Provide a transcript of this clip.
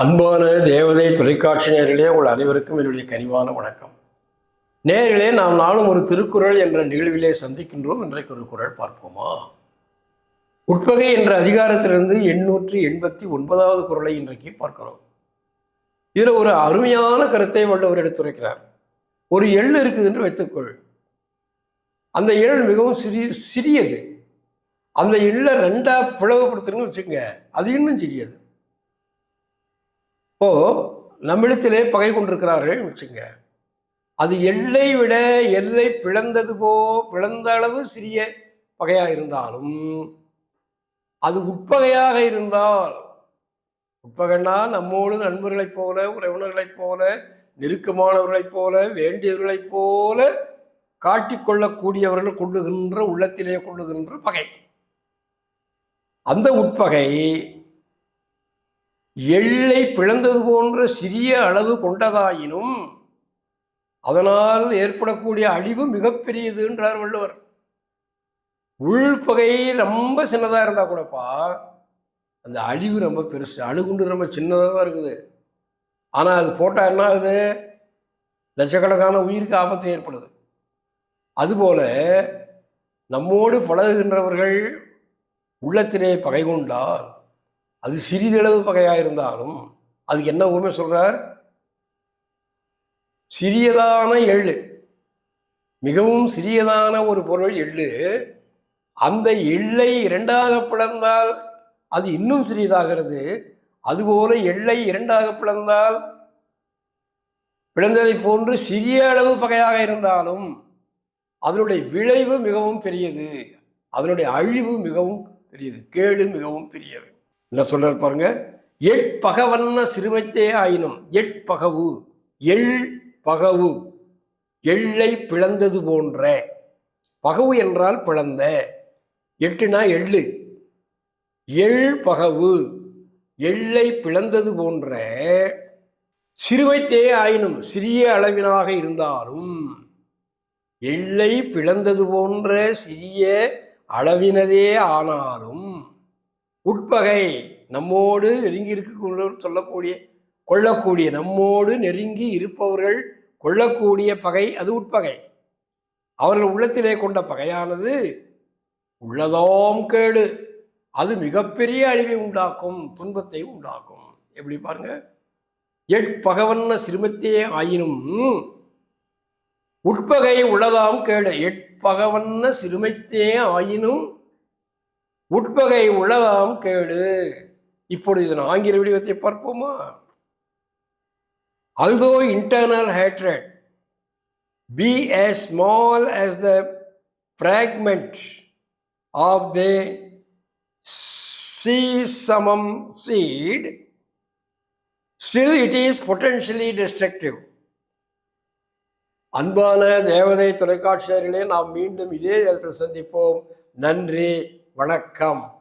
அன்பான தேவதை தொலைக்காட்சி நேர்களே உங்கள் அனைவருக்கும் என்னுடைய கனிவான வணக்கம். நேர்களே நாம் நானும் ஒரு திருக்குறள் என்ற நிகழ்விலே சந்திக்கின்றோம். இன்றைக்கு ஒரு குறள் பார்ப்போமா? உட்பகை என்ற அதிகாரத்திலிருந்து எண்ணூற்றி எண்பத்தி ஒன்பதாவது குரலை இன்றைக்கு பார்க்கிறோம். இதில் ஒரு அருமையான கருத்தை வல்லவர் எடுத்துரைக்கிறார். ஒரு எள் இருக்குது என்று வைத்துக்கொள். அந்த எள் மிகவும் சிறிய சிறியது. அந்த எள்ளை ரெண்டாக பிளவுபடுத்துன்னு வச்சுக்கோங்க அது இன்னும் சிறியது. இப்போ நம்மிடத்திலே பகை கொண்டிருக்கிறார்கள் வச்சுங்க. அது எல்லை விட எல்லை பிளந்தது போ பிளந்த அளவு சிறிய பகையாக இருந்தாலும் அது உட்பகையாக இருந்தால் உட்பகைன்னா நம்மோடு நண்பர்களைப் போல உறவினர்களைப் போல நெருக்கமானவர்களைப் போல வேண்டியவர்களைப் போல காட்டிக்கொள்ளக்கூடியவர்கள் கொள்ளுகின்ற உள்ளத்திலே கொள்ளுகின்ற பகை. அந்த உட்பகை எள்ளை பிளந்தது போன்ற சிறிய அளவு கொண்டதாயினும் அதனால் ஏற்படக்கூடிய அழிவு மிகப்பெரியது என்றார் வள்ளுவர். உள்பகை ரொம்ப சின்னதாக இருந்தால் கூடப்பா அந்த அழிவு ரொம்ப பெருசு. அணுகுண்டு ரொம்ப சின்னதாக தான் இருக்குது. ஆனால் அது போட்டால் என்ன ஆகுது? லட்சக்கணக்கான உயிருக்கு ஆபத்து ஏற்படுது. அதுபோல நம்மோடு பழகுகின்றவர்கள் உள்ளத்திலே பகை கொண்டால் அது சிறிதளவு பகையாக இருந்தாலும் அதுக்கு என்ன உண்மை சொல்கிறார் சிறியதான எள்ளு மிகவும் சிறியதான ஒரு பொருள் எள்ளு அந்த எள்ளை இரண்டாக பிளந்தால் அது இன்னும் சிறியதாகிறது. அதுபோல எள்ளை இரண்டாக பிளந்தால் பிளந்ததை போன்று சிறிய அளவு பகையாக இருந்தாலும் அதனுடைய விளைவு மிகவும் பெரியது. அதனுடைய அழிவு மிகவும் பெரியது. கேடு மிகவும் பெரியது. என்ன சொல்றார் பாருங்க? எட்பகவன்ன சிறுமைத்தே ஆயினும் எட்பகவு எள் பகவு எள்ளை பிளந்தது போன்ற. பகவு என்றால் பிளந்த. எட்டுனா எள்ளு. எள் பகவு எள்ளை பிளந்தது போன்ற சிறுமைத்தே ஆயினும் சிறிய அளவினாக இருந்தாலும் எள்ளை பிளந்தது போன்ற சிறிய அளவினதே ஆனாலும் உட்பகை நம்மோடு நெருங்கி இருக்க சொல்லக்கூடிய கொள்ளக்கூடிய நம்மோடு நெருங்கி இருப்பவர்கள் கொள்ளக்கூடிய பகை அது உட்பகை. அவர்கள் உள்ளத்திலே கொண்ட பகையானது உள்ளதாம் கேடு. அது மிகப்பெரிய அழிவை உண்டாக்கும் துன்பத்தை உண்டாக்கும். எப்படி பாருங்க? எட்பகவன்ன சிறுமத்தையே ஆயினும் உட்பகை உள்ளதாம் கேடு. எட்பகவன்ன சிறுமைத்தே ஆயினும் உட்பகை உளவாம் கேடு இப்பொழுது இதன் ஆங்கில விடிவத்தை பார்ப்போமா although internal hatred be as small as the fragment of the sesame seed still it is potentially destructive அன்பான தேவதை தொலைக்காட்சியர்களே நாம் மீண்டும் இதே இடத்தில் சந்திப்போம் நன்றி வணக்கம்.